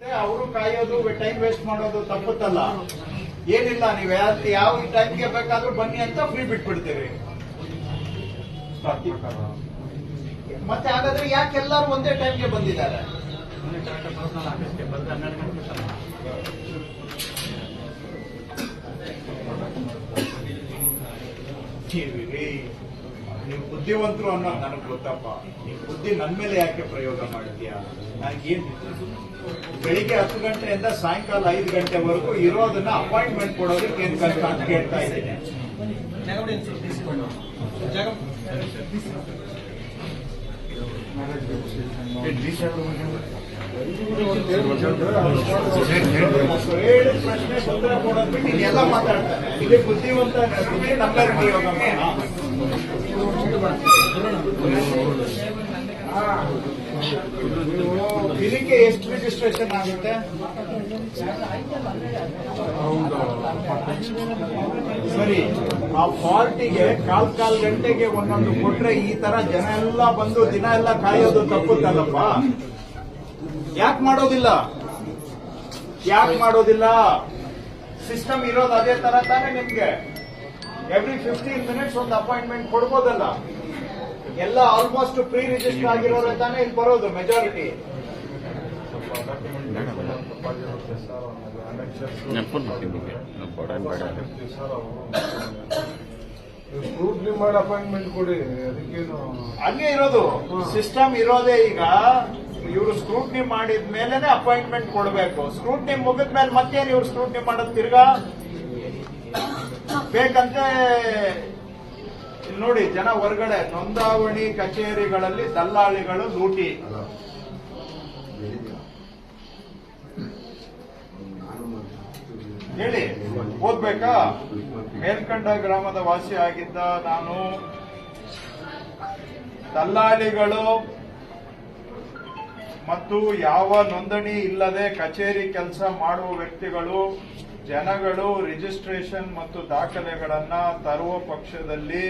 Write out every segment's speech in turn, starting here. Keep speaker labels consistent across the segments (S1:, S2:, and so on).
S1: ಅವರು ಕಾಯೋದು time waste ಮಾಡೋದು ತಪ್ಪುತ್ತಲ್ಲ. ಏನಿಲ್ಲ ನೀವು ಯಾವ ಟೈಮ್ಗೆ ಬೇಕಾದ್ರೂ ಬನ್ನಿ ಅಂತ ಫ್ರೀ ಬಿಟ್ಬಿಡ್ತೀರಿ ಮತ್ತೆ ಹಾಗಾದ್ರೆ ಯಾಕೆ ಎಲ್ಲರೂ ಒಂದೇ ಟೈಮ್ಗೆ ಬಂದಿದ್ದಾರೆ? ಜೀವಿರಿ, ನೀವು ಬುದ್ಧಿವಂತರು ಅನ್ನೋದು ನನಗೆ ಗೊತ್ತಪ್ಪ. ನೀವು ಬುದ್ಧಿ ನನ್ನ ಮೇಲೆ ಯಾಕೆ ಪ್ರಯೋಗ ಮಾಡ್ತೀಯಾ ನನಗೇನ್ ಬೆಳಿಗ್ಗೆ ಹತ್ತು ಗಂಟೆಯಿಂದ ಸಾಯಂಕಾಲ ಐದು ಗಂಟೆವರೆಗೂ ಇರೋದನ್ನ ಅಪಾಯಿಂಟ್ಮೆಂಟ್ ಕೊಡೋದಕ್ಕೆ ಏನ್ ಕಷ್ಟ ಅಂತ ಕೇಳ್ತಾ ಇದ್ದೀನಿ. ಹೇಳಿದ ಪ್ರಶ್ನೆ ಕೊಡೋದ್ಬಿಟ್ಟು ಇದೆಲ್ಲ ಮಾತಾಡ್ತಾರೆ. ಇಲ್ಲಿ ಬುದ್ಧಿವಂತ ಬುದ್ಧಿ ನಂಬರ್ ಪ್ರಯೋಗ. ಇದಕ್ಕೆ ಎಷ್ಟು ರಿಜಿಸ್ಟ್ರೇಷನ್ ಆಗುತ್ತೆ? ಸರಿ, ಆ ಪಾರ್ಟಿಗೆ ಕಾಲ್ ಕಾಲ್ ಗಂಟೆಗೆ ಒಂದೊಂದು ಕೊಟ್ರೆ ಈ ತರ ಜನ ಎಲ್ಲ ಬಂದು ದಿನ ಎಲ್ಲ ಕಾಯೋದು ತಪ್ಪುತ್ತಲ್ಲಪ್ಪ? ಯಾಕೆ ಮಾಡೋದಿಲ್ಲ? ಯಾಕೆ ಮಾಡೋದಿಲ್ಲ? ಸಿಸ್ಟಮ್ ಇರೋದು ಅದೇ ತರ ತಾನೇ ನಿಮ್ಗೆ. ಎವ್ರಿ ಫಿಫ್ಟೀನ್ ಮಿನಿಟ್ಸ್ ಒಂದು ಅಪಾಯಿಂಟ್ಮೆಂಟ್ ಕೊಡ್ಬೋದಲ್ಲ? ಎಲ್ಲ ಆಲ್ಮೋಸ್ಟ್ ಪ್ರೀ ರಿಜಿಸ್ಟರ್ ಆಗಿರೋರು ತಾನೇ ಇಲ್ಲಿ ಬರೋದು ಮೆಜಾರಿಟಿ
S2: ಮಾಡಿ ಅಪಾಯಿಂಟ್ಮೆಂಟ್ ಕೊಡಿ ಅದಕ್ಕೇನು?
S1: ಹಂಗೆ ಇರೋದು. ಸಿಸ್ಟಮ್ ಇರೋದೇ ಈಗ ಇವರು ಸ್ಕ್ರೂಟ್ನಿ ಮಾಡಿದ ಮೇಲೆನೆ ಅಪಾಯಿಂಟ್ಮೆಂಟ್ ಕೊಡಬೇಕು. ಸ್ಕ್ರೂಟ್ನಿ ಮುಗಿದ ಮೇಲೆ ಮತ್ತೇನು ಇವ್ರು ಸ್ಕ್ರೂಟ್ನಿ ಮಾಡೋದು ತಿರ್ಗಾ? ಬೇಕಂತೆ ಇಲ್ಲಿ ನೋಡಿ ಜನ ಹೊರಗಡೆ ನೋಂದಾವಣಿ ಕಚೇರಿಗಳಲ್ಲಿ ದಲ್ಲಾಳಿಗಳು ಲೂಟಿ. ಹೇಳಿ ಓದ್ಬೇಕಾ? ಮೇಲ್ಕಂಡ ಗ್ರಾಮದ ವಾಸಿ ಆಗಿದ್ದ ನಾನು. ದಲ್ಲಾಳಿಗಳು ಮತ್ತು ಯಾವ ನೋಂದಣಿ ಇಲ್ಲದೆ ಕಚೇರಿ ಕೆಲಸ ಮಾಡುವ ವ್ಯಕ್ತಿಗಳು ಜನಗಳು ರಿಜಿಸ್ಟ್ರೇಷನ್ ಮತ್ತು ದಾಖಲೆಗಳನ್ನ ತರುವ ಪಕ್ಷದಲ್ಲಿ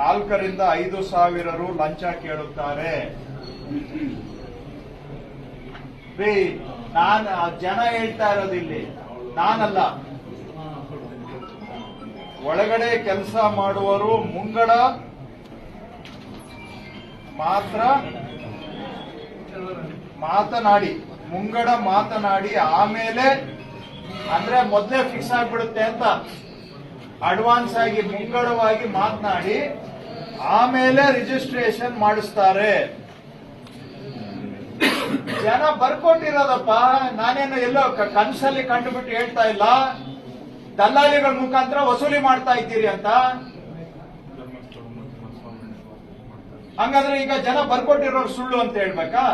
S1: ನಾಲ್ಕರಿಂದ ಐದು ಸಾವಿರ ರು ಲಂಚ ಕೇಳುತ್ತಾರೆ. ನಾನು ಜನ ಹೇಳ್ತಾ ಇರೋದು ಇಲ್ಲಿ. ನಾನಲ್ಲ. ಒಳಗಡೆ ಕೆಲಸ ಮಾಡುವರು ಮುಂಗಡ ಮಾತ್ರ ಮಾತನಾಡಿ, ಮುಂಗಡ ಮಾತನಾಡಿ ಆಮೇಲೆ ಅಂದ್ರೆ ಮೊದಲೇ ಫಿಕ್ಸ್ ಆಗ್ಬಿಡುತ್ತೆ ಅಂತ ಅಡ್ವಾನ್ಸ್ ಆಗಿ ಮುಂಗಡವಾಗಿ ಮಾತನಾಡಿ ಆಮೇಲೆ ರಿಜಿಸ್ಟ್ರೇಷನ್ ಮಾಡಿಸ್ತಾರೆ. ಜನ ಬರ್ಕೊಟ್ಟಿರೋದಪ್ಪ, ನಾನೇನು ಎಲ್ಲೋ ಕನಸಲ್ಲಿ ಕಂಡುಬಿಟ್ಟು ಹೇಳ್ತಾ ಇಲ್ಲ. ದಲ್ಲಾಳಿಗಳ ಮುಖಾಂತರ ವಸೂಲಿ ಮಾಡ್ತಾ ಇದ್ದೀರಿ ಅಂತ. ಹಂಗಾದ್ರೆ ಈಗ ಜನ ಬರ್ಕೊಟ್ಟಿರೋರು ಸುಳ್ಳು ಅಂತ ಹೇಳ್ಬೇಕಾ?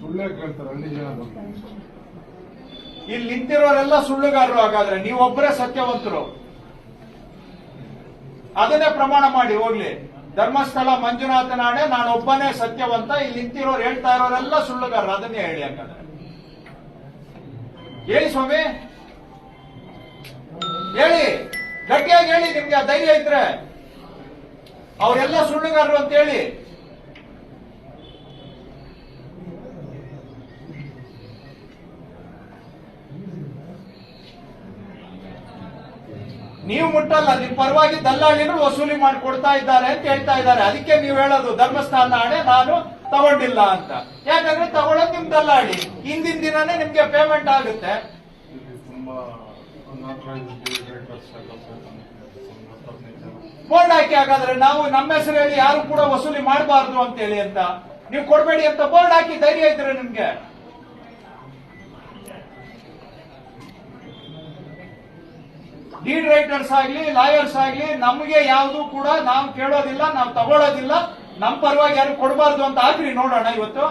S2: ಸುಳ್ಳೇ ಕೇಳ್ತಾರೆ ಹಳ್ಳಿ ಜನ ಬಂದು.
S1: ಇಲ್ಲಿ ನಿಂತಿರೋರೆಲ್ಲ ಸುಳ್ಳುಗಾರರು ಹಾಗಾದ್ರೆ, ನೀವೊಬ್ಬರೇ ಸತ್ಯವಂತರು. ಅದನ್ನೇ ಪ್ರಮಾಣ ಮಾಡಿ, ಹೋಗ್ಲಿ. ಧರ್ಮಸ್ಥಳ ಮಂಜುನಾಥ ನಾಡೆ, ನಾನೊಬ್ಬನೇ ಸತ್ಯವಂತ, ಇಲ್ಲಿ ನಿಂತಿರೋರು, ಹೇಳ್ತಾ ಇರೋರೆಲ್ಲ ಸುಳ್ಳುಗಾರರು, ಅದನ್ನೇ ಹೇಳಿ ಹಾಗಾದ್ರೆ. ಹೇಳಿ ಸ್ವಾಮಿ. ಹೇಳಿ. ಗಟ್ಟಿಯಾಗಿ ಹೇಳಿ, ನಿಮ್ಗೆ ಧೈರ್ಯ ಇದ್ರೆ. ಅವರೆಲ್ಲ ಸುಳ್ಳುಗಾರರು ಅಂತ ಹೇಳಿ. ನೀವು ಮುಟ್ಟಲ್ಲ ನಿಮ್ ಪರವಾಗಿ ದಲ್ಲಾಳಿಗಳು ವಸೂಲಿ ಮಾಡಿ ಕೊಡ್ತಾ ಇದ್ದಾರೆ ಅಂತ ಹೇಳ್ತಾ ಇದ್ದಾರೆ. ಅದಕ್ಕೆ ನೀವು ಹೇಳೋದು, ಧರ್ಮಸ್ಥಾನ ಹಣೆ ನಾನು ತಗೊಂಡಿಲ್ಲ ಅಂತ. ಯಾಕಂದ್ರೆ ತಗೊಳ್ಳೋದು ನಿಮ್ ದಲ್ಲಾಳಿ. ಹಿಂದಿನ ದಿನನೇ ನಿಮ್ಗೆ ಪೇಮೆಂಟ್ ಆಗುತ್ತೆ. ಬೋರ್ಡ್ ಹಾಕಿ ಹಾಗಾದ್ರೆ ನಾವು ನಮ್ಮ ಹೆಸರು ಹೇಳಿ ಯಾರು ಕೂಡ ವಸೂಲಿ ಮಾಡಬಾರ್ದು ಅಂತ ಹೇಳಿ ಅಂತ. ನೀವು ಕೊಡ್ಬೇಡಿ ಅಂತ ಬೋರ್ಡ್ ಹಾಕಿ ಧೈರ್ಯ ಇದ್ರೆ ನಿಮ್ಗೆ. ಡೀಡ್ ರೈಟರ್ಸ್ ಆಗ್ಲಿ ಲಾಯರ್ಸ್ ಆಗ್ಲಿ ನಮಗೆ ಯಾವುದು ಕೂಡ ನಾವು ಕೇಳೋದಿಲ್ಲ ನಾವು ತಗೊಳ್ಳೋದಿಲ್ಲ ನಮ್ಮ ಪರವಾಗಿ ಯಾರು ಕೊಡಬಾರ್ದು ಅಂತ ಆಗ್ರಿ ನೋಡೋಣ ಇವತ್ತು.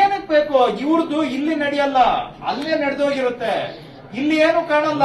S1: ಏನಕ್ಕೆ ಬೇಕು? ಇವ್ರದ್ದು ಇಲ್ಲಿ ನಡೆಯಲ್ಲ ಅಲ್ಲೇ ನಡೆದೋಗಿರುತ್ತೆ. ಇಲ್ಲಿ ಏನು ಕಾಣಲ್ಲ.